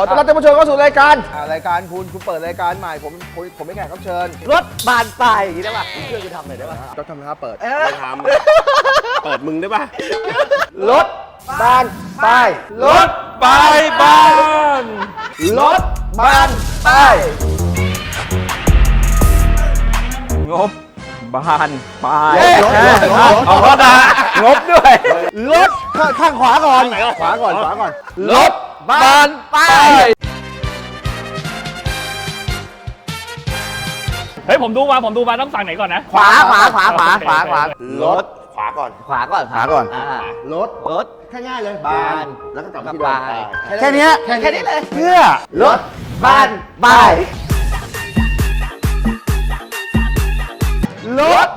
ขอต้อนรับท่านผู้ชมเข้าสู่รายการอ่ารายการคุณคุณเปิดรายการใหม่ผมผมผมไม่แขกรับเชิญรถบานปลายอย่างนี้ได้ป่ะเพื่อนกูทำหน่อยได้ป่ะก็ทำท่าเปิดไม่ทำเปิดมึงได้ป่ะรถบ้านป้ายรถบายบานรถบ้านป้ายงบบานปลายเย้รถรถรถเอารถนะงบด้วยรถข้างข้างขวาก่อนขวาก่อนขวาก่อนรถ บานปลายเฮ้ยผมดูมาผมดูมาต้องฝั่งไหนก่อนนะ ขวาขวาขวาขวาขวาขวา รถขวาก่อน ขวาก่อนขวาก่อนอ่ารถรถแค่ง่ายเลยบาน แล้วก็กลับมาที่บาเดิมนแค่เนี้ยแค่แค่นี้เลยเพื่อรถบานปลายรถ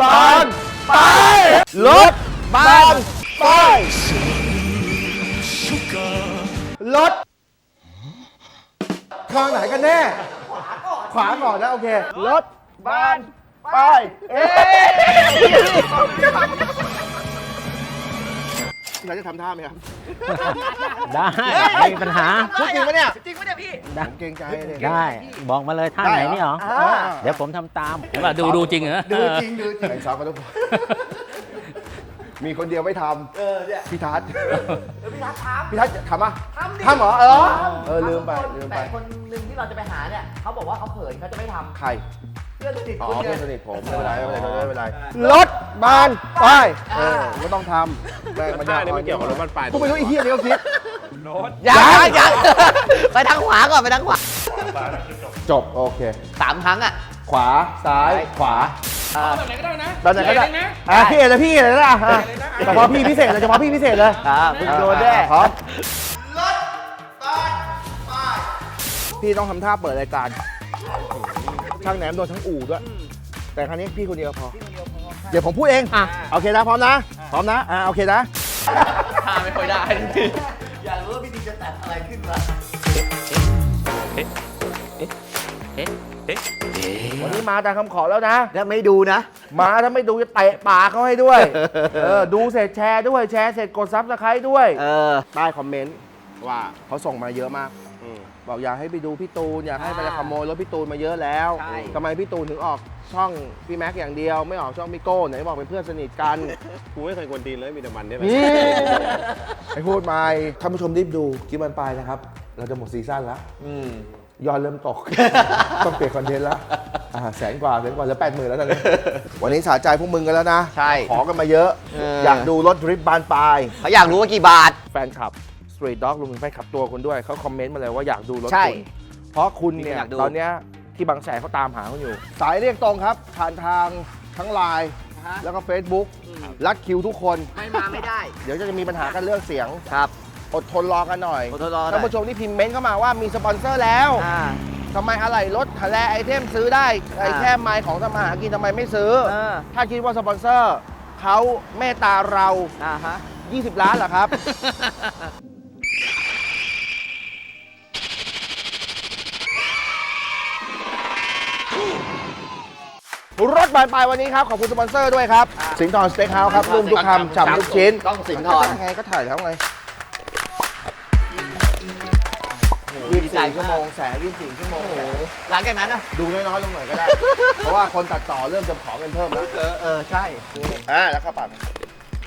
บานป้ายรถบานป้าย รถข้างไหนกันแน่ ขวาก่อน ขวาก่อนนะ โอเค รถบานป้ายเอ๊เราจะทำท่าไหมครับได้ไม่มีปัญหา พูดจริงปะเนี่ยจริงปะเนี่ยพี่ ผมเกรงใจเลยได้ บอกมาเลยท่าไหนนี่เหรออ่าเดี๋ยวผมทำตามเห็นป่ะดูดูจริงเหรอ ดูจริงดูจริงซ้อมกันทุกคน มีคนเดียวไม่ทำเออเนี่ยพี่ทัศน์พี่ทัศน์ทำพี่ทัศน์ทำปะทำดิทำเหรอเออเออลืมไปลืมไปแต่คนหนึ่งที่เราจะไปหาเนี่ยเขาบอกว่าเขาเขินเขาจะไม่ทำใครเพื่อนสนิทอ๋อคุณเพื่เนี่อนยสนิทผมไม่เป็นไรไม่เป็นไรไม่เป็นไรรถบานไปเออก็ต้องทำแม่งมันท่านี้ไม่เกี่ยวกับรถบ้านปลาย กูไม่รู้ไอ้เหี้ยนี่ก็คิดยังยังยัง ไปทางขวาก่อนไปทางขวาจบ โอเคสามครั้งอะ ขวาซ้ายขวา แบบไหนก็ได้นะตอนไหนก็ได้อะพี่เอ๋เลยพี่เอ๋เลยนะอะเฉพาะพี่พิเศษเลยเฉพาะพี่พิเศษเลยอ่ามึงโดนแน่พร้อมพี่ต้องทำท่าเปิดรายการช่างแหนมโดนทั้งอู่ด้วย แต่ครั้งนี้พี่คนเดียวพอ เดี๋ยวผมพูดเองอะโอเคนะพร้อมนะ พร้อมนะอ่าโอเคนะ ท่าไม่ค่อยได้อยากรู้ว่าพี่ดีจะแต่งอะไรขึ้น มาวันนี้มาตามคำขอแล้วนะ แล้วไม่ดูนะ มาถ้าไม่ดูจะเตะปากเขาให้ด้วยเออดูเสร็จแชร์ด้วยแชร์เสร็จกดซับสไครต์ด้วยเออใต้คอมเมนต์ว่าเขาส่งมาเยอะมากอืมบอกอยากให้ไปดูพี่ตูนอยากให้ไปอ่าขโมยรถพี่ตูนมาเยอะแล้วใช่ทำไมพี่ตูนถึงออกช่องพี่แม็กอย่างเดียว ไม่ออกช่องพี่โก้ไหนบอกเป็นเพื่อนสนิทกันกูไม่เคยกวนตีนเลยมีแต่มันเนี่ยแหละนี่ไอ้พูดมาท่านผู้ชมรีบดูคลิปมันปลายนะครับ เราจะหมดซีซั่นแล้วอืม ยอดเริ่มตก ต้องเปลี่ยนคอนเทนต์แล้วอ่าแสนกว่าแสนกว่าเหลือแปดหมื่นแล้วตอนนี้ วันนี้สาใจพวกมึงกันแล้วนะใช่ ขอกันมาเยอะ เอออ อยากดูรถดริฟต์บานปลาย เขาอยากรู้ว่ากี่บาท แฟนคลับ Street Dog รวมถึงแฟนคลับตัวคุณด้วย เขาคอมเมนต์มาเลยว่าอยากดูรถใช่คุณเพราะคุณเนี่ย อยากดู ตอนเนี้ยที่บางแสนเขาตามหาคุณอยู่ สายเรียกตรงครับ ผ่านทางทั้งไลน์แล้วก็ Facebook รัดคิวทุกคน ไม่มาไม่ได้ เดี๋ยวจะมีปัญหากันเรื่องเสียง ครับ อดทนรอกันหน่อยอดทนรอหน่อย ท่านผู้ชมที่พิมพ์เมนต์เข้ามาว่ามีสปอนเซอร์แล้วอ่า ทำไมอะไรรถแลไอเทมซื้อได้ไออ่าแค่ไมล์ของทำมาหากินทำไมไม่ซื้อ เออ ถ้าคิดว่าสปอนเซอร์เขาเมตตาเรา อ่าฮะ 20 ล้านเหรอครับ รถบานปลายวันนี้ครับ ขอบคุณสปอนเซอร์ด้วยครับ สิงห์ทองสเต็กเฮาส์ครับ รุ่มทุกคำฉ่ำทุกชิ้นต้องสิงห์ทรไงก็ถ่ายแล้วไง ดี24ใจชั่วมากโมงแสน24ชั่วโมงหลังจากนั้นนะดูน้อยๆลงหน่อยก็ได้ เพราะว่าคนตัดต่อเริ่มจะขอเงินเพิ่มแล้วเออเออใช่อ่าแล้วข้าวปั่น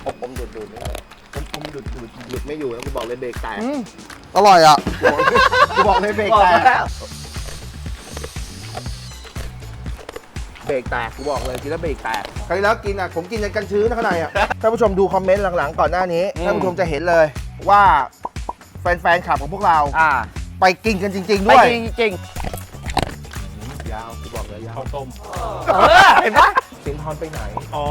อมอมดูดดูดนี่อมอมดูดดูดหยุดไม่อยู่แล้วกูบอกเลยเบรกแตกอร่อยอะกูบอกเลยเบรกบอกแตกแล้วเบรกแตกกูบอกเลยกินแล้วเบรกแตกครั้งที่แล้วกินอะผมกินจนกันชื้นนะข้างในอะท่านผู้ชมดูคอมเมนต์หลังๆก่อนหน้านี้ท่านผู้ชมจะเห็นเลยว่าแฟนๆขับของพวกเราอ่า ไปกินกันจริง ๆ ไปด้วย จริงจริงยาวกูบอกเลยยาวข้าวต้มเออเห็นปะสินทรไปไหนอ๋อ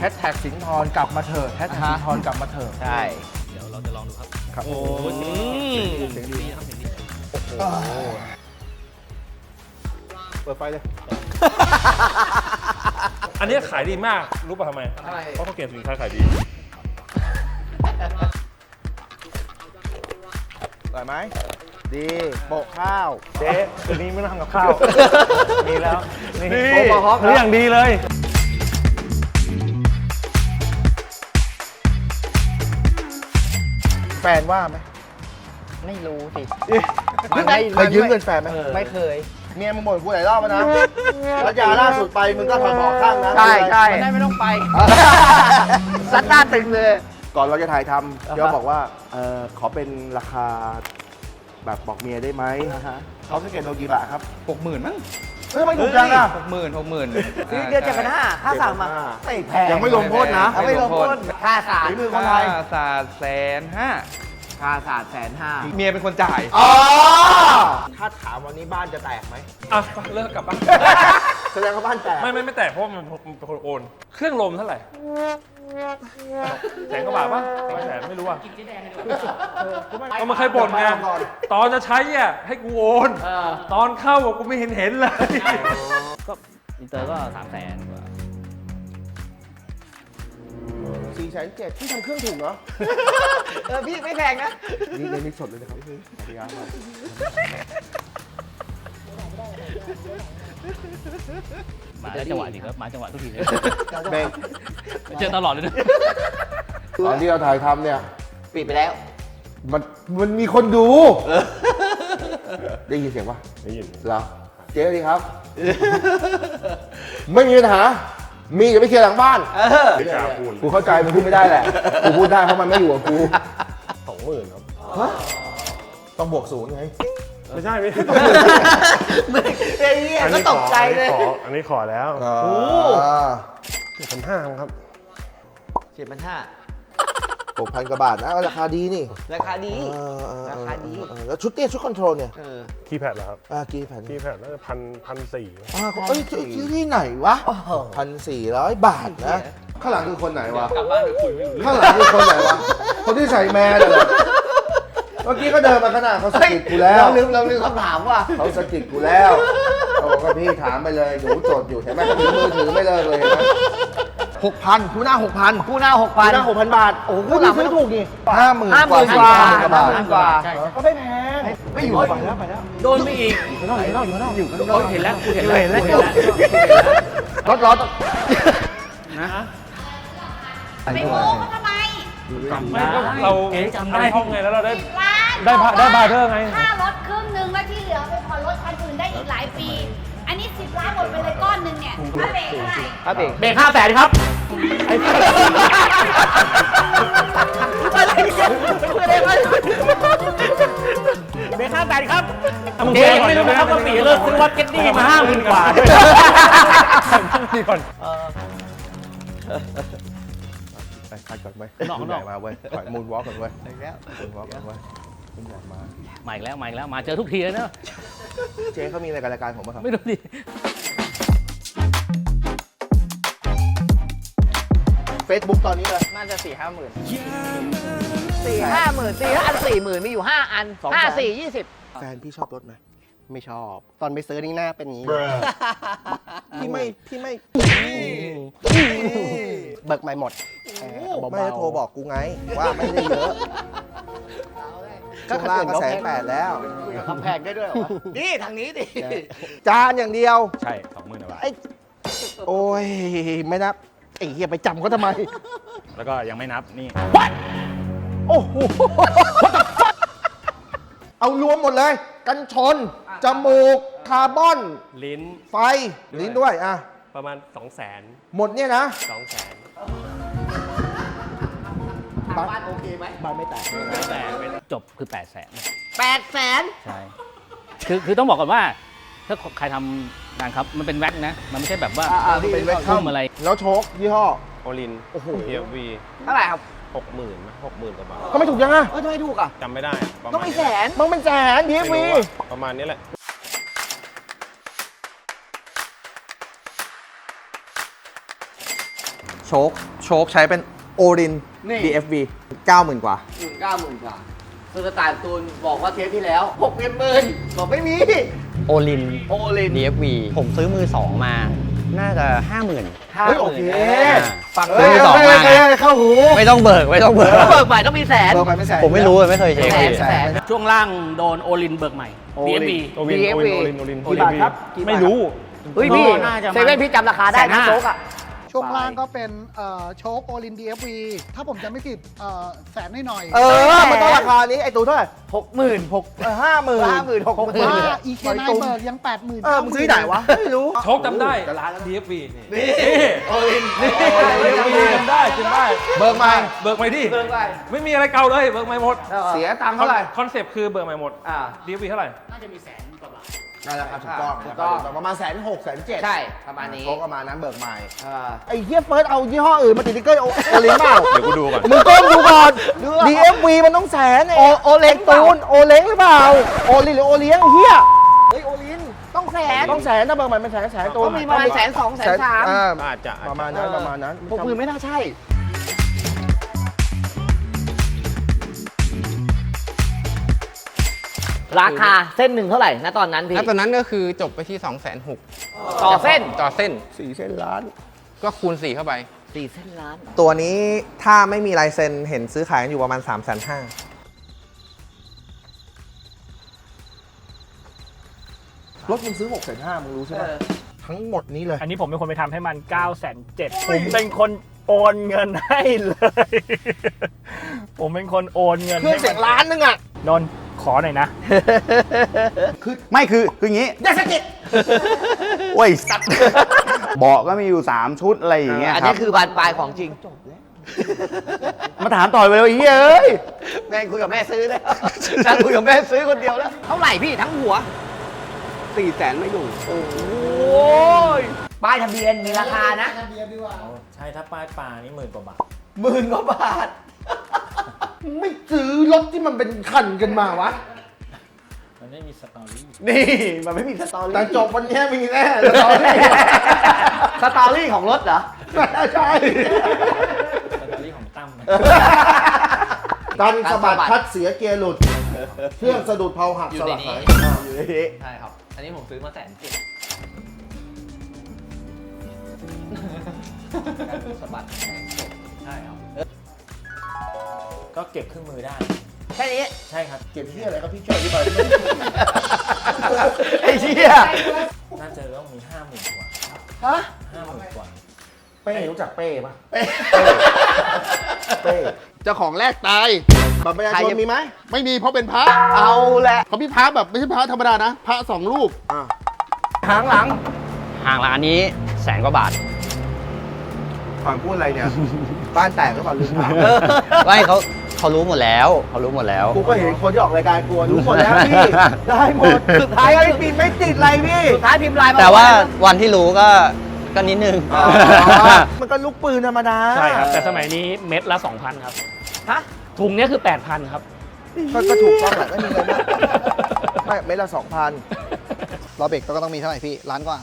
แฮชแท็กสินทรกลับมาเถิดแฮชแท็กสินทรกลับมาเถิดใช่ครับโอ้ยเสียงดีโอ้โหเปิดไฟเลย อันนี้ขายดีมาก รู้ป่ะทำไม เพราะเขาเก็บสินค้าขายดี ร่อยไหม ดีโปะข้าว เจ๊ตัวนี้ไม่ต้องทำกับข้าว มีแล้ว นี่โอ้โหฮอกนี่อย่างดีเลย แฟนว่าไหมไม่รู้สิเคยยืมเงินแฟนไหมไม่เคย เมียมึงบ่นกูหลายรอบแล้วนะแล้วยาล่าสุดไปมึงก็ถอดหมอกข้างนะใช่ใช่ได้ไม่ต้องไป ซัดหน้าตึงเลย ก่อนเราจะถ่ายทำเดี๋ยวบอกว่าเออขอเป็นราคาแบบบอกเมียได้ไหมเขาสเก็ตโลกี่บาทครับหกหมื่นมั้งเฮ้ยทำไมถูกจังอะหกหมื่นหกหมื่นนี่เดือนเจ็ดพันห้าค่าสั่งมาไม่แพงยังไม่ลงโทษนะไม่ลงโทษค่าสารฝีมือคนไทยศาสตร์แสนห้าค่าสารแสนห้าเมียเป็นคนจ่ายอ๋อถ้าถามวันนี้บ้านจะแตกไหมอะเลิกกลับบ้าน แสดงว่าบ้านแตกไม่ไม่ไม่แตกเพราะมันมันเป็นคนโอน เครื่องลมเท่าไหร่แสนกว่าบาทป่ะไม่แสนไม่รู้อะก็มันเคยบ่นไงตอนจะใช้อะให้กูโอนตอนเข้าอะกูไม่เห็นเห็นเลย ก็อินเตอร์ก็สามแสนกว่าสี่แสนเจ็ดที่ทำเครื่องถูกเนาะเออพี่ไม่แพงนะ นี่เงินนี่สดเลยนะครับสวัสดีครับ มาได้จังหวะดีครับมาจังหวะทุกทีเลยเบงเจอตลอดเลยนะตอนที่เราถ่ายทำเนี่ย ปิดไปแล้ว มันมันมีคนดู ได้ยินเสียงปะได้ยินเหรอเจ๊สวัสดีครับ ไม่มีปัญหา มีจะไปเคลียร์หลังบ้านไม่กล้าพูดกูเข้าใจมันพูดไม่ได้แหละกูพูดได้เพราะมันไม่อยู่กับกูสองหมื่นครับต้องบวกศูนย์ไง ไม่ใช่ไม่ใช่เฮ้ยก็ตกใจเลยขออันนี้ขอแล้วโอ้พันห้าครับเจ็ดพันห้าหกพันกว่าบาทนะราคาดีนี่ ราคาดีเออเออเออราคาดีเออแล้วชุดเนี่ยชุดคอนโทรลเนี่ยเออคีย์แพดเหรอครับอ่ากี่แผ่นคีย์แพดน่าจะพันพันสี่อ่าเอ้ยที่ที่ไหนวะพันสี่ร้อยบาทนะ ข้างหลังคือคนไหนวะกลับบ้านไปคุยไม่รู้ข้างหลังคือคนไหนวะ คนที่ใส่แมสเลยเมื่อกี้ก็เดินมาขนาดเขาสะกิดกูแล้วเราลืมเราลืมคำถามว่าเขาสะกิดกูแล้วโอ้ก็พี่ถามไปเลยหนูจดอยู่เห็นไหมเขาถือมือถือไม่เลิกเลยหกพันคู่หน้าหกพันคู่หน้าหกคู่พันหน้าหกพันบาทโอ้โหคู่หลังไม่ถูกนี่ห้าหมื่นห้ากหว่ามื่นกว่าสี่พันกว่าบาทห้าหมื่นกว่าก็ไม่แพงไม่อยู่ไปแล้วไปแล้วโดนไปอีกอยู่นอกอยู่นอกอยู่นอกอยู่นอกโอ้ยเห็นแล้วกูเห็นแล้วกูเห็นแล้วรถรถไปโม้เขา ทำไมไม่ก็เราได้ห้องไงแล้วเราได้ ร้านได้พาได้บาร์เทอร์ไง ค่ารถครึ่งหนึ่งแล้วที่เหลือไปผ่อนรถคันอื่นได้อีกหลายปี อันนี้สิบล้านหมดไปเลยก้อนหนึ่งเนี่ยถ้าเบรกเท่าไหร่ครับเองเบรกห้าแสนครับเบรกห้าแสนครับเอามึงเจ๊เจ๊ก่อนไม่รู้เดี๋ยวนะครับว่าปีเลิกซื้อวัดเก็ตตี้มาห้าหมื่นกว่านี่ก่อนไป คัดก่อนไว้นอกนอกมาเว้ยถอยมูนวอล์กก่อนเว้ยมูนวอล์กก่อนเว้ยคุณใหญ่มา มาอีกแล้วมาอีกแล้วมาเจอทุกทีเลยเนอะเจ๊เขามีอะไรกับรายการผมบ้างครับ ไม่รู้ดิเฟซบุ๊กตอนนี้เลย น่าจะสี่ห้าหมื่น สี่ห้าหมื่นสี่ห้าอันสี่หมื่นมีอยู่ห้าอันสองห้าแสนสี่ยี่สิบแฟนพี่ชอบรถไหมไม่ชอบ ตอนไปซื้อนี่หน้าเป็นอย่างนี้พี่ไม่พี่ไม่เบิกใหม่หมดแอร์ เบาๆไม่ได้โทรบอกกูไง ว่าไม่ได้เยอะช่วงล่างก็แสนแปดแล้วคำแพงได้ด้วยเหรอวะนี่ทางนี้ดิ จานอย่างเดียว ใช่สองหมื่นบาทไอ้โอ้ยไม่นับไอ้เหี้ยไปจำเขาทำไม แล้วก็ยังไม่นับนี่โอ้โห What the fuck เอารวมหมดเลย กันชน จมูก คาร์บอน ลิ้น ไฟ ลิ้นด้วยอะประมาณ 2 0 0 0 0 0 หมดเนี่ยนะ 2 0 0 0 0ทาง บ้านโอเคไหมบ้านไม่แตกแต่จบคือ8ปดแสนแปดแสนใช่ คือคือต้องบอกก่อนว่า ถ้าใครทำงานครับมันเป็นแว็กนะ มันไม่ใช่แบบว่าอ่าๆพี่เป็นเวททุ่มอะไร แล้วโชคยี่ห้อ โอลินโอ้โห PFV เท่าไหร่ครับหกหมื่นหกหมื่นกว่าบาทก็ไม่ถูกยังอะเออทำไมถูกอะจำไม่ได้ประมาณต้องมีแสนมันเป็นแสนพีไม่วีรู้อะประมาณนี้แหละ โชคโชคใช้เป็น โอริน นี่ DFV 90,000 กว่า หมื่นเก้าหมื่นกว่าคือสไตล์ตูนบอกว่าเทปที่แล้วหกเป็นหมื่นบอกไม่มี โอลิน โอเลน DFV ผมซื้อมือสองมา น่าจะห้าหมื่น ห้าเฮ้ยหโอมื่นเคฟังเฮ้ย มือสองเฮ้ยมาเฮ้ยเฮ้ยเข้าหูไม่ต้องเบิก ไม่ต้องเบิก เบิกใหม่ต้องมีแสน เบอร์ไปไม่แสน ผมไม่รู้เลยไม่เคยเช็คแสนแสน ช่วงล่างโดนโอลินเบิกใหม่ DFB โอลินโอลินโอลิน โอลินกี่บาทครับกี่บาท ไม่รู้ เฮ้ยพี่น่าจะเซเว่นพี่จำราคาได้แสนนะห้า โจ๊กอะ ช่วงล่างก็เป็นเอ่อโชคโอลิน DFV ถ้าผมจะไม่ผิดเอ่อแสนหน่อยๆเออ มันต้องราคานี้ไอ้ตูเท่าไหร่หกหมื่นหกห้าหมื่นห้าหมื่นหกหมื่นว่า EK ไนเบิร์กยัง 8 0,000 เออมึงซื้อที่ไหนวะ ไม่รู้ โชคจำได้จะร้านแล้ว DFV นี่นี่โอลินนี่ DFV จำได้จำได้ เบิกใหม่เบิกใหม่ดิเบิ่งไปไม่มีอะไรเก่าเลย เบิกใหม่หมดเสียตังค์เท่าไหร่คอนเซปต์คือเบิกใหม่หมดอ่า DFV เท่าไหร่ นั่นแหละครับถูกต้องถูกต้องประมาณแสนหกแสนเจ็ดใช่ประมาณนี้โชคประมาณนั้นเบิกใหม่อ่าไอ้เฮียเฟิร์สเอายี่ห้ออื่นมาติดติ๊กเกอร์โอโอลิงเปล่าเดี๋ยวกูดูก่อน มึงก้มดูก่อน DFV มันต้องแสนเองโอเล้งตูนโอเล้งหรือเปล่า โอลิงหรือโอเลี้ยงไอ้เฮียเฮ้ยโอลินต้องแสนต้องแสนนะเบิกใหม่เป็นแสนแสนตูนก็มีประมาณแสนสองแสนสามอ่อาจจะอาจประจะมาณนั้นประมาณนั้นหกหมื่นไม่น่าใช่ ราคาเส้นหนึ่งเท่าไหร่นะตอนนั้นพี่ แล้วตอนนั้นก็คือจบไปที่ 2 6 0 0 0ต่อเส้นต่อเส้นสี่เส้นล้าน ก็คูณ 4 เข้าไป สี่เส้นล้าน ตัวนี้ถ้าไม่มีลายเซ็นเห็นซื้อขายกันอยู่ประมาณ 3 5 0 0 0 0 รถมึงซื้อหกแสนห้ามึงรู้ใช่ไหมทั้งหมดนี้เลย อันนี้ผมเป็นคนไปทำให้มัน9ก้าแสนเจ็ดผมเป็นคนโอนเงินให้เลย ผมเป็นคนโอนเงินเครื่องเสียงล้านนึงอะ นนท์ข อหน่อยนะไม่คือคืออย่างนี้ยาสกิดโอ้ยสัตว์เบาะก็มีอยู่ 3 ชุดอะไรอย่างเงี้ยอันครันี้บ คือบานปลายของจริง มาถามต่อยไปเลยไอ้เหี้ยเอ้ย แม่งคุยกับแม่ซื้อแล้วนั่งคุยกับแม่ซื้อคนเดียวแล้ว เท่าไหร่พี่ทั้งหัว4แสนไม่อยู่ โอ้ยป้ายทะเบียนมีราคานะ ใช่ถ้าป้ายปลานี่หมื่นกว่าบาทหมื่นกว่าบาท ไม่ซื้อรถที่มันเป็นคันกันมาวะ มันไม่มีสตอรี่นี่มันไม่มีสตอรี่แต่จบวันนี้มีแน่สตอรี่สตอรี่ของรถเหรอ ใช่ สตอรี่ของตั้มดันสะบัดพัดเสียเกียร์หลุด เครื่องสะดุดเพลาหักอยู่สในลักนี้หายอ่าอยู่ในนี้ใช่ครับ อันนี้ผมซื้อมาแสนเจ็ดสะบัดแสนเจ็ดใช่ครับ ก็เก็บเครื่องมือได้ แค่นี้ ใช่ครับ เก็บที่อะไรครับพี่ช่วยอธิบายได้ไหมไอ้เชี่ยน่าจะต้องมีห้าหมื่นกว่าฮะห้าหมื่นกว่า เป้รู้จักเป้ปะเป้เป้เจ้าของแรกตายบัตรประชาชนมีไหมไม่มีเพราะเป็นพระเอาแหละเขาพี่พระแบบไม่ใช่พระธรรมดานะ พระสองรูปอ่าหางหลัง ห่างร้านนี้แสนกว่าบาทฟังพูดอะไรเนี่ย บ้านแตกก็ฟังลืมถามไม่เขาเขารู้หมดแล้วเขารู้หมดแล้ว กูก็เห็นคนที่ออกรายการกลัวรู้หมดแล้วพี่ ได้หมดสุดท้ายไม่ปิดไม่ติดอะไรพี่ สุดท้ายพิมพ์ไลน์มาแต่ว่าบอกวันที่รู้ก็ก็นิดนึงอ๋อมันก็ลูกปืนธรรมดาใช่ครับ แต่สมัยนี้เม็ดละ 2,000 ครับ ฮะ ถุงเนี้ยคือ 8,000 ครับ ก็ก็ถูกต้องแหละไม่มีอะไรมากไม่เม็ดละสองพันล้อเบรกก็ต้องมีเท่าไหร่พี่ล้านกว่า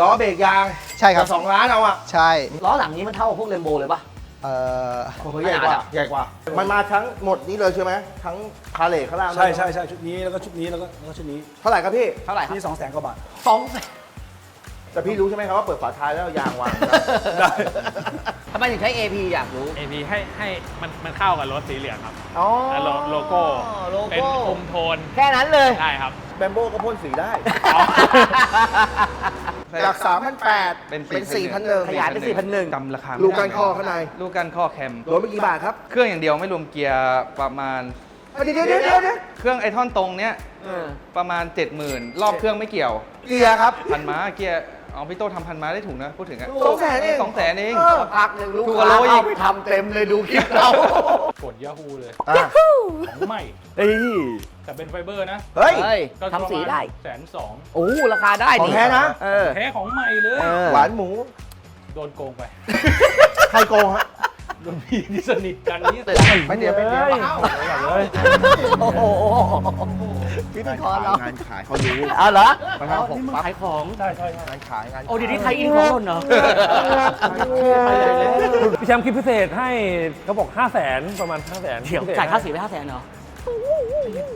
ล้อเบรกยางใช่ครับสองล้านเอาอะใช่ล้อหลังนี้มันเท่ากับพวกเรนโบว์เลยปะ เอ่อโอ้โหใหญ่กว่าใหญ่กว่า มันมาทั้งหมดนี้เลยใช่ไหมทั้งพาเลทข้างล่างใช่ใช่ใช่ชุดนี้แล้วก็ชุดนี้แล้วก็แล้วก็ชุดนี้เท่าไหร่ครับพี่ เท่าไหร่ครับที่สองแสนกว่าบาท สองแสนแต่พี่รู้ใช่ไหมครับว่าเปิดฝาท้ายแล้วเอายางวางได้ ทำไมถึงใช้ AP อยากรู้ AP ให้ให้มันมันเข้ากับรถสีเหลืองครับอ๋อแล้วโลโลโก้โลเป็นโก้คุมโทนแค่นั้นเลยใช่ครับ แบมโบก็พ่นสีได้ อ๋อ จาก3 0 0 เป็นเป็น4,000 4,001ขยายเป็นสี่พันหนึ่งจำราคาไม่ลูได้กกันคอข้างใน ลูกกันข้อแคมโดนไปกี่บาทครับเครื่องอย่างเดียวไม่รวมเกียร์ประมาณเดี๋ยวเดี๋ยวเดี๋ยวเดี๋ยวเครื่องไอท่อนตรงเนี้ยประมาณ 70,000 รอบเครื่องไม่เกี่ยว เกียร์ครับ พันม้าเกียร์ เอาพี่โตทำพันม้าได้ถูกนะ พูดถึงอะสองแสนเอง สองแสนเองเออพักหนึ่งลูกถูกกว่าค้าโลอีก เอาไปทำเต็มเลยดูคลิปเรากดยาฮูเลย อะของใหม่เฮ้ยแต่เป็นไฟเบอร์นะเฮ้ย เฮ้ยก็ทำสีได้ แสนสองโอ้ราคาได้ของแท้นะ เออแท้ของใหม่เลยหวานหมู โดนโกงไป ใครโกงฮะ รุ่นพี่ที่สนิทกันนี่ไม่เดียวไม่เดียวโอ้โหพิธีกรเรางานขายเขารู้เอาเหรอประมาณหกนี่มึงปั๊บขายของใช่ใช่ใช่งานขายงานโอ้เดี๋ยวนี้ไทยอินของหล่นเหรอไปเลยแล้วพี่แชมป์คิดพิเศษให้เขาบอก5 0 0แสนประมาณ5 0 0แสนเดี๋ยวจ่ายค่าสีไปห้าแสนเหรอ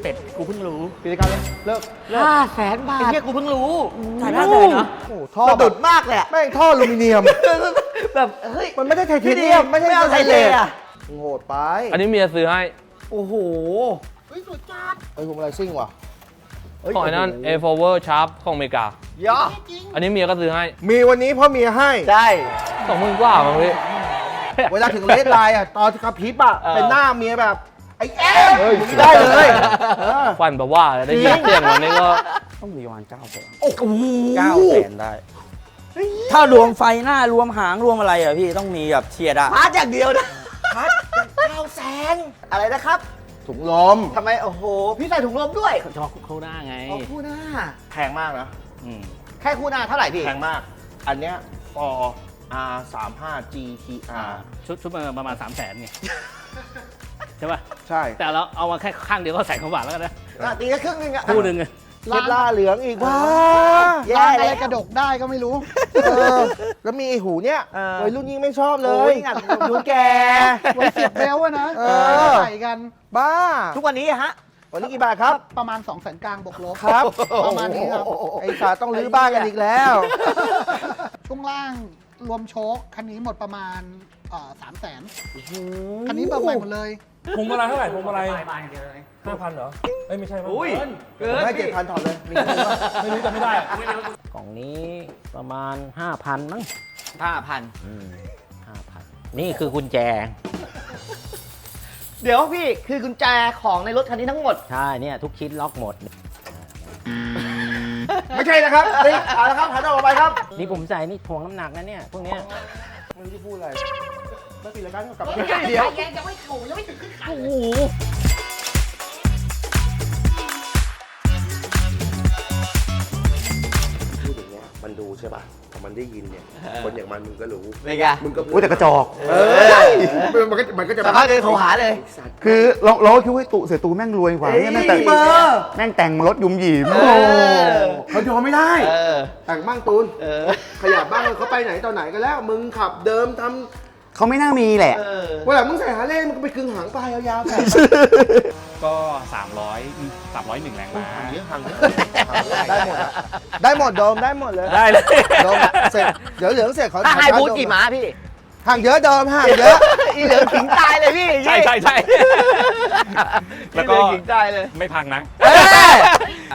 เป็ดกูเพิ่งรู้กิจการเลยเลิกห้าแสนบาทไอ้เหี้ยกูเพิ่งรู้จ่ายห้าแสนเหรอ โอ้โหท่อสะแบดุบดมากเลยอะแม่งท่ออลูมิเนียม แบบเฮ้ยมันไม่ได้ไทเทเนียมไม่ใช่ไม่เอาไทเทอะโหดไปอันนี้เมียซื้อให้ โอ้โห เฮ้ยพวงมาลัยซิ่งว่ะของไอ้นั่น A Forward Sharp ของอเมริกา ย่ออันนี้เมียก็ซื้อให้มีวันนี้เพ่อเมียให้ ใช่ สองหมื่นกว่ามั้งพี่ เวลาถึงเลสไลน์อะ ตอนกระพริบอะ เออ เป็นหน้าเมียแบบ ไอ้แอ๊ะมึงได้เลยเออ ฟันแบบว่าได้ยินเสียงวันนี้ก็ต้องมีประมาณเก้าแสนโอ้โหเก้าแสนได้ ถ้ารวมไฟหน้ารวมหางรวมอะไรอะพี่ต้องมีแบบเชียร์ดะพาร์ทอย่างเดียวนะพาร์ทเก้าแสนอะไรนะครับถุงลมทำไม โอ้โห พี่ใส่ถุงลมด้วยเฉพาะคู่หน้าไงเอาคู่หน้า แพงมากนะ อืมแค่คู่หน้าเท่าไหร่พี่ แพงมาก อันเนี้ย for R 3 5 GTR ชุดชุดมันประมาณ3 0 0แสนไง ใช่ป่ะใช่แต่เราเอามาแค่ข้างเดียวก็แสนกว่าบาทแล้วกันนะอะตีแค่ครึ่งหนึงอะคู่หนึ่งอะเคล็ดล่าเหลืองอีกว้าแย่ร้านอะเลไรย กระดกได้ก็ไม่รู้ เออแล้วมีไอ้หูเนี้ยเออวัยรุ่นยิ่งไม่ชอบเลโอ้ยยงัด ดูแก ไว้เสียบเบลต์อะนะเออ ใส่กันบ้า ทุกวันนี้อะฮะ วันนี้กี่บาทครับ ประมาณ2องแสนกลางบวกลบครับ ประมาณนี้ครับ ไอ้สาต้องรื้อบ้านกันอีกแล้ว ช่วงล่างรวมโชคคันนี้หมดประมาณ สามแสนคันนี้เบิกใหม่หมดเลยพวงมาลัยเท่าไหร่พวงมาลัยห้าพันเหรอเอ้ยไม่ใช่มั้งอุ้ยเกินเกินให้พี่เจ็ดพันถอดเลยมีเงินปะไม่รู้จำไม่ได้อะกล่องนี้ประมาณ 5,000มั้งห้าพัน5,000นี่คือกุญแจ เดี๋ยวพี่คือกุญแจของในรถคันนี้ทั้งหมด ใช่เนี่ยทุกชิ้นล็อกหมด ไม่ใช่นะครับนี่เอาละครับหันออกไปครับ นี่ผมใส่นี่ถ่วงน้ำหนักนะเนี่ย พวกเนี้ยไม่รู้จะพูดอะไร ไม่ปิดรายการก็กลับเดี๋มายวเดี๋ยวยังไม่ถูกยังไม่ถึงขึ้นขันพูดอย่างเงี้ยมันดูใช่ป่ะพอมันได้ยินเนี่ย คนอย่างมันมึงก็รู้เป็นไงมึงก็พูอุ้ดยแต่กระจอกเออมันก็มันก็จะสักพักเดินโทรหาเลยคือเราเราก็คิดว่าตุเสียตูแม่งรวยกว่าเนี่ยแม่งแต่งเบอร์แม่งแต่งรถหยุมหยิมโอ้เขายอมไม่ได้เออแต่งบ้างตูนเออขยับบ้างเขาไปไหนต่อไหนกันแล้ว มึงขับเดิมท เขาไม่น่ามีแหละ เออำวันหลังมึงใส่หาเล่มึงก็ไปกึ่งหางปลายยาวๆแผ่ก็ 300 301 แรงม้าหางเยอะหางเยอะได้หมดอะได้หมดโดมได้หมดเลยได้เลยโดมเสร็จเดี๋ยวเหลืองเสร็จขอถ้าขอไฮชาร์จบูทโดกี่ม้าพี่ ห่างเยอะเดิมห่างเยอะ อีเหลืองขิงตายเลยพี่ใช่ใช่ใช่แล้วก็อีเหลืองขิงตายเลย ไม่พังนะ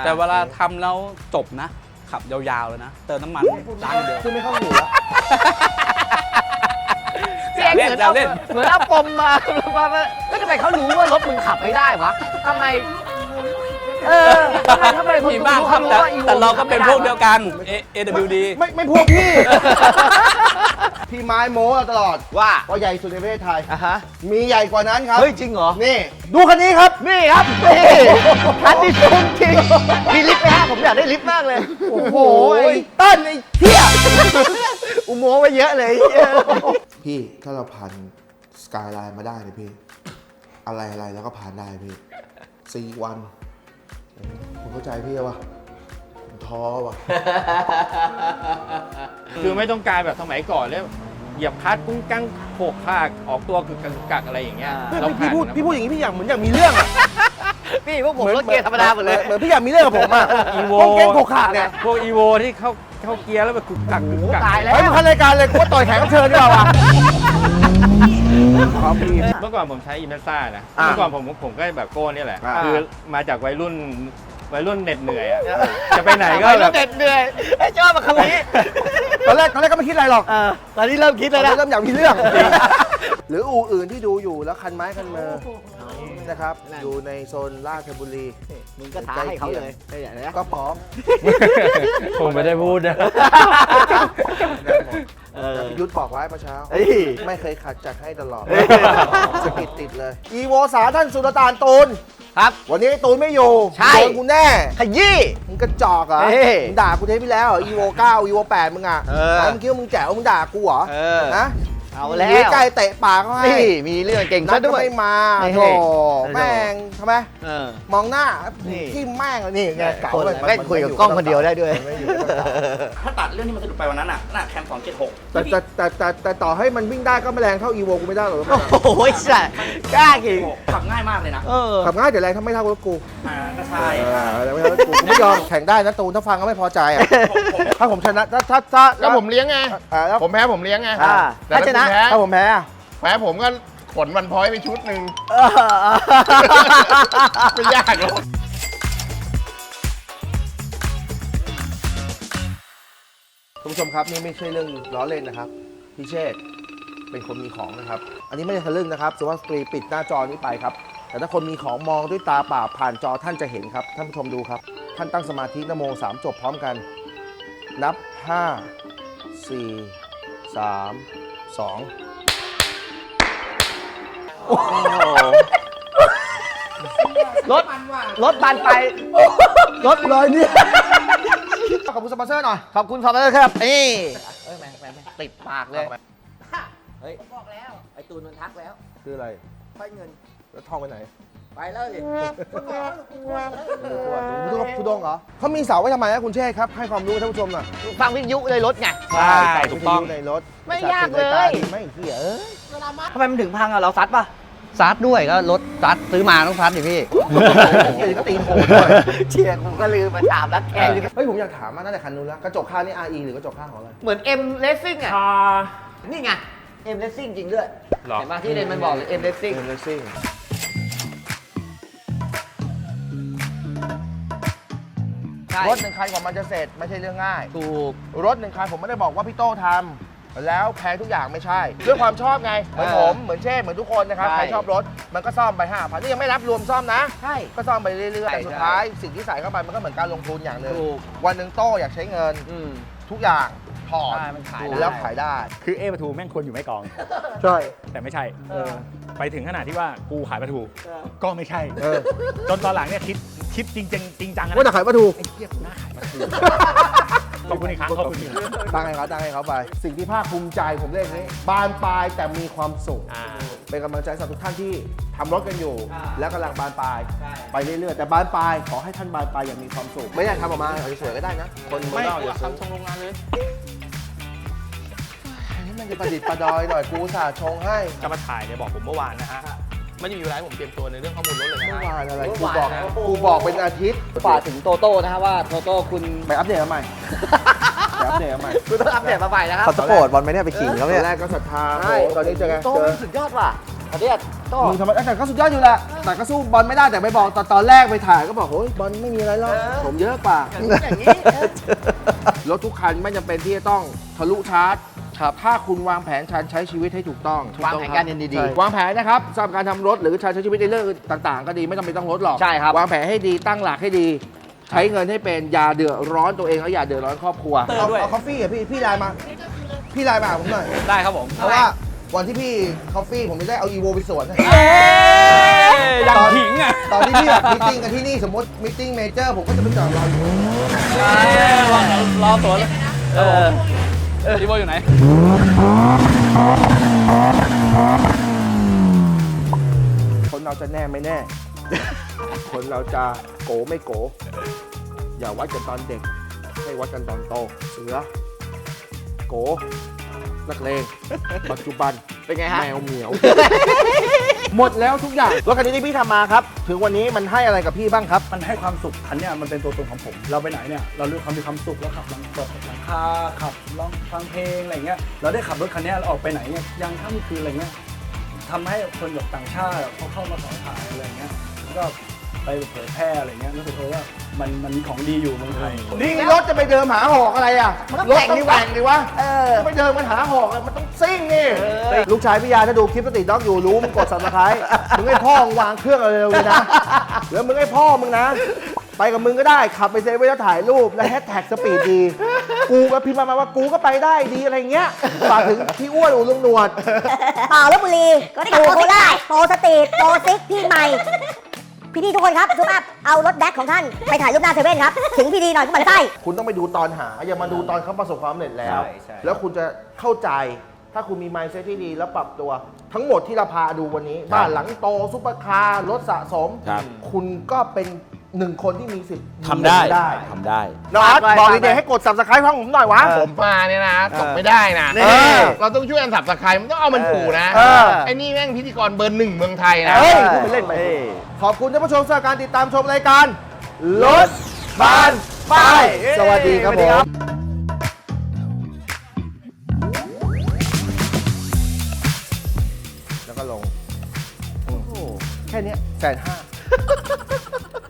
แต่เวลาทำแล้วจบนะ ขับยาวๆเลยนะ เติมน้ำมันล้างเดียว คือไม่เข้าหูแล้ว เสียงเหมือนเอาเล่น เหมือนเอาปมมามามาก็ทำไมเขารู้ว่ารถมึงขับไม่ได้วะทำไม เออทำไมทำไมคนมีบ้างครับแต่ว่อีโแต่เราก็เป็นพวกเดียวกัน A- AWD ไม่ไม่พวกพี่ พี่ไม้โม้ตลอดว่าว่าใหญ่สุดในประเทศไทย อะฮะ มีใหญ่กว่านั้นครับ เฮ้ย จริงเหรอ นี่ ดูคันนี้ครับ นี่ครับนี่คันนี้สูงจริงมีลิฟต์ไหมฮะผมอยากได้ลิฟต์มากเลย โอ้โหไอ้ไอ้เต้นไอ้เที่ยอุโมงค์ไว้เยอะเลย พี่ถ้าเราผ่านสกายไลน์มาได้เนี่ยพี่ อะไรอะไรแล้วก็ผ่านได้พี่สี่วันผมเข้าใจพี่วะผมท้อวะคือไม่ต้องการแบบสมัยก่อนเลยเหยียบคลัดกุ้งกั้งโขกขากออกตัวกึกกักกึกกักอะไรอย่างเงี้ยอ่าเราพี่ผ่านพูดนะพี่พูดอย่างนี้พี่อยากเหมือนอยากมีเรื่องอะพี่พวกผมรถเกียร์ธรรมดาหมดเลย เหมือนพี่อยากมีเรื่องกับผมอะอีโวพวกเก้งโขกขากเนี่ย พวกอีโวที่เข้า เข้าเกียร์แล้วแบบกึกกักกึกกักตายแล้วเฮ้ยมาคันรายการเลยกูว่าต่อยแขกรับเชิญดีกว่าวะครับพี่ เมื่อก่อนผมใช้อีเมซ่านะ อ่าเมื่อก่อนผมผมก็แบบโก้เนี่ยแหละ อ่า คือมาจากวัยรุ่นวัยรุ่นเหน็ดเหนื่อยอะจะไปไหนก็ไปแบแล้วบเด็ดเหนื่อยไอ้ชอบมาคำนี้ตอนแรกตอนแรกก็ไม่คิดอะไรหรอกเออตอนนี้เริ่มคิดตอแล้นวนี้นะเริ่มอยากมีเรื่อง หรืออู่อื่นที่ดูอยู่แล้วคันไม้คันมือ นะครับอยู่ในโซนราชบุรี มึงก็ท้าให้เขาเลยไม่อย่างนี้ก็พร้อมผมไม่ได้พูดนะ เออพี่ยุทธบอกไว้เมื่อเช้า เฮ้ย ไม่เคยขัดจัดให้ตลอดเฮ้ย สะกิดติดเลย อีโวสาท่านสุลต่านตูน ครับ วันนี้ตูนไม่อยู่ใช่ โดนกูแน่ ขยี้ มึงกระจอกเหรอเฮ้ยมึงด่ากูเทปที่แล้วเหรออีโว9อีโว8มึงอะเออ แล้วมึงคิดว่ามึงแจ๋วมึงด่ากูเหรอเออ นะ เอาแล้วหนีไกลเตะปากเขาให้นี่มีเรื่องเก่งนัซะดก็ด้วย ไม่มาเฮ้ยโธ่เฮ้ยแม่งทำไม เออ มองหน้านี่ ที่แม่งนี่ไงเก่าคนเลย แม่งคุยกับกล้องคนเดียวได้ด้วย ไม่อยู่กับเก่า ถ้าตัดเรื่องที่มันสะดุดไปวันนั้นน่ะน่ะแคม276แต่แต่แต่แต่แต่ต่อให้มันวิ่งได้ก็ไม่แรงเท่าอีโวกูไม่ได้หรอกรถมันอะโอ้โหสัตว์กล้ากิงขับง่ายมากเลยนะเออขับง่ายแต่แรงถ้าไม่เท่ารถกูอ่าก็ใช่เออแต่ไม่เท่ารถกูกูไม่ยอมแข่งได้นะตูนถ้าฟังก็ไม่พอใจอะถ้าผมชนะถ้าถ้าถ้าแล้วผมเลี้ยงไงอ่าแล้วผมแพ้ผมเลี้ยงไงอ่าแต่ถ้าชนะคุณแพ้ถ้าผมแพ้อะแพ้ผมก็ขนวันพอยต์ไปชุดหนึ่งเออไม่ยากหรอก ท่านผู้ชมครับนี่ไม่ใช่เรื่องล้อเล่นนะครับพี่เชษเป็นคนมีของนะครับ อันนี้ไม่ได้ทะลึ่งนะครับสุภาพสตรีปิดหน้าจอนี้ไปครับ แต่ถ้าคนมีของมองด้วยตาเปล่าผ่านจอท่านจะเห็นครับท่านผู้ชมดูครับ ท่านตั้งสมาธินโมสามจบพร้อมกัน นับ 5 4 3 2รถรถบานไป รถเลยเนี่ย ขอบคุณสปอนเซอร์หน่อย ขอบคุณขอบคุณครับนี่เอ้ยแม่งแม่งแม่งติดปากเลย เฮ้ยบอกแล้ว ไอตูนมันทักแล้วคืออะไร ไปเงิน แล้วทองไปไหนไปแล้วดิทุดงทุดงเหรอเขามีเสาไว้ทำไมนะคุณเชษฐ์ครับ ให้ความรู้ท่านผู้ชมหน่อยฟังวิทยุเลยรถไง ใช่ถูกต้องในรถไม่ยากเลย ไม่เหี้ยเอ้ยทำไมมันถึงพังอะ เราซัดป่ะ ซัดด้วยก็รถซัดซื้อมาต้องซัดดิพี่เหี้ยก็ตีนโหดด้วยเชียร์กูก็ลืมมาถามรักแกเฮ้ยผมอยากถามมาตั้งแต่คันนู้นแล้วกระจกข้างนี่ RE หรือกระจกข้างของอะไร เหมือน M Racing อะนี่ไง M Racing จริงด้วย หรอ เห็นป่ะที่เรนมันบอกเลย M Racing เป็นเลซิ่งใช่รถหนึ่งคันกว่ามันจะเสร็จไม่ใช่เรื่องง่าย ถูก รถหนึ่งคันผมไม่ได้บอกว่าพี่โต้ทำ แล้วแพงทุกอย่างไม่ใช่ ด้วยความชอบไง เหมือนเออผมเหมือนเช่เหมือนทุกคนนะครับใช่ ใครชอบรถมันก็ซ่อมไปห้าพันนี่ยังไม่นับรวมซ่อมนะ ใช่ ก็ซ่อมไปเรื่อยๆใช่แต่สุดท้ายสิ่งที่ใส่เข้าไปมันก็เหมือนการลงทุนอย่างหนึ่งถูก วันหนึ่งโต้อยากใช้เงินอืม ทุกอย่างถอดใช่มันขายได้ แล้วขายได้ คือเอปลาทูแม่งควรอยู่ไม่กอง ใช่ แต่ไม่ใช่ไปถึงขนาดที่ว่ากูขายปลาทูก็ไม่ใช่เออ จนตอนหลังเนี่ยคิดคิดจริงจังจริงจังนะว่าจะขายปลาทู ไอ้เหี้ยกูน่าขายปลาทู ขอบคุณอีกครั้งขอบคุณอีกครั้งตั้งให้เขาตั้งให้เขาไป สิ่งที่ภาคภูมิใจผมเรียกอย่างนี้บานปลายแต่มีความสุขเป็นกำลังใจสำหรับทุกท่านที่ทำรถกันอยู่แล้วกำลังบานปลายไปเรื่อยๆ แต่บานปลายขอให้ท่านบานปลายอย่างมีความสุข ไม่ได้ทำออกมาสวยๆก็ได้นะ คนเมืองนอกอย่าซื้อทำโรงงานเลยอันนี้มันจะประดิษฐ์ประดอยหน่อยกูอุตสาห์ชงให้ จะมาถ่ายเนี่ยบอกผมเมื่อวานนะฮะ ไม่ได้มีเวลาให้ผมเตรียมตัวในเรื่องข้อมูลรถเลยนะเมื่อฮะ วานอะไรเมื่กูอวานบอกนะกูบอกเป็นอาทิตย์ฝากถึงโตโต้นะฮะว่าโตโต้คุณ ไปอัปเดตมาใหม่ไปอัปเดตมาใหม่คุณต้องอัปเดตมาใหม่นะครับเขาสปอร์ตบอลไม่ได้ไปขิงเขาเนี่ยตอนแรกก็ศรัทธาใช่โอ้ตอนนี้เจอไงโตเจอมันสุดยอดว่ะตอนเนี้ยโต มึงทำไมแต่ก็สุดยอดอยู่แหละ แต่ก็สู้บอลไม่ได้แต่ไปบอกตอนตอนแรกไปถ่ายก็บอกโอ้ยบอลไม่มีอะไรหรอกเออ ผมเยอะกว่า อย่างนี้อย่างนี้เออรถทุกคันไม่จำเป็นที่จะต้องทะลุชาร์จ ครับ ถ้าคุณวางแผนการใช้ชีวิตให้ถูกต้องวางแผนการเงินดีๆใช่วางแผนนะครับสำหรับการทำรถหรือการใช้ชีวิตในเรื่องต่าง ๆ ก็ดีไม่ต้องไปต้องรถหรอกใช่ครับ วางแผนให้ดีตั้งหลักให้ดี ใช้เงินให้เป็นอย่าเดือดร้อนตัวเองและอย่าเดือดร้อนครอบครัว เอาเอาคอฟฟี่อะพี่ พี่ไลน์มา พี่ไลน์มาหาผมหน่อย ได้ครับผมเพราะว่าวันที่พี่คอฟฟี่ผมจะได้เอาอีโวไปสวนนะยังขิงอะตอนที่พี่แบบมิทติ้งกันที่นี่สมมติมิทติ้งเมเจอร์ผมก็จะไปจอดรออยู่รอตัวเลยเออ พี่โบอยู่ไหน คนเราจะแน่ไม่แน่ คนเราจะโกไม่โก อย่าวัดกันตอนเด็ก ให้วัดกันตอนโต เสือ โกนักเลงปัจจุบันเป็นไงฮะ แมวเหมียว หมดแล้วทุกอย่างรถคันนี้ที่พี่ทำมาครับ ถึงวันนี้มันให้อะไรกับพี่บ้างครับ มันให้ความสุขคันเนี้ยมันเป็นตัวตนของผม เราไปไหนเนี่ยเราเลือกความมีความสุขแล้วขับหลังเปิดหลังคาขับร้องฟังเพลงอะไรเงี้ยเราได้ขับรถคันเนี้ยเราออกไปไหนเนี่ยยังค่ำคืนอะไรเงี้ยทำให้คนแบบต่างชาติเขาเข้ามาขอถ่ายอะไรเงี้ยแล้วก็ ไปเผยแพร่อะไรเงี้ยรู้สึกว่ามันมันมีของดีอยู่เมืองไทย นี่รถจะไปเดิมหาหอกอะไรอะมันต้องรถแต่งต้องดีวะ แต่งดีวะเออไม่เดินมันหาหอกอะมันต้องซิ่งนี่ลูกชายพี่ยาถ้าดูคลิปสติด็อกอยู่รู้มึงกดสับสไครต์มึงให้พ่อมึงวางเครื่องเร็วๆเลยนะแล้วมึงให้พ่อมึงนะ ไปกับมึงก็ได้ขับไปเซเว่นแล้วถ่ายรูปแล้วแฮชแท็กสปีดดีกูก็พิมพ์มาว่ากูก็ไปได้ดีอะไรเงี้ยฝากถึงพี่อ้วนอูลุงหนวดต่อลบบุรีโตโคราชโตสตรีทโตซิกพี่ใหม่ พี่ดีทุกคนครับทุกอัพเอารถแบ็คของท่านไปถ่ายรูปหน้าเซเว่นครับ ถึงพี่ดีหน่อยก็มาไส้คุณต้องไปดูตอนหา อย่ามาดูตอนเขาประสบความสำเร็จแล้ว ใช่ใช่ แล้วคุณจะเข้าใจ ถ้าคุณมี mindset ที่ดีแล้วปรับตัว ทั้งหมดที่เราพาดูวันนี้ บ้านหลังโตซุปเปอร์คาร์รถสะสม ครับ คุณก็เป็น หนึ่งคนที่มีสิทธิ์ทำได้ได้ทำได้นอตบอกดีเดย์ให้กด subscribe ห้องผมหน่อยวะ ผมมาเนี่ยนะตกไม่ได้นะเออเราต้องช่วยกันสับสกายมันต้องเอามันถูกนะเออ ไอ้นี่แม่งพิธีกรเบอร์หนึ่งเมืองไทยนะ เฮ้ยพูดเป็นเล่นไป ขอบคุณท่านผู้ชมสำหรับการติดตามชมรายการรถบานป้ายสวัสดีครับผมแล้วก็ลงอืมแค่เนี้ยแสนห้า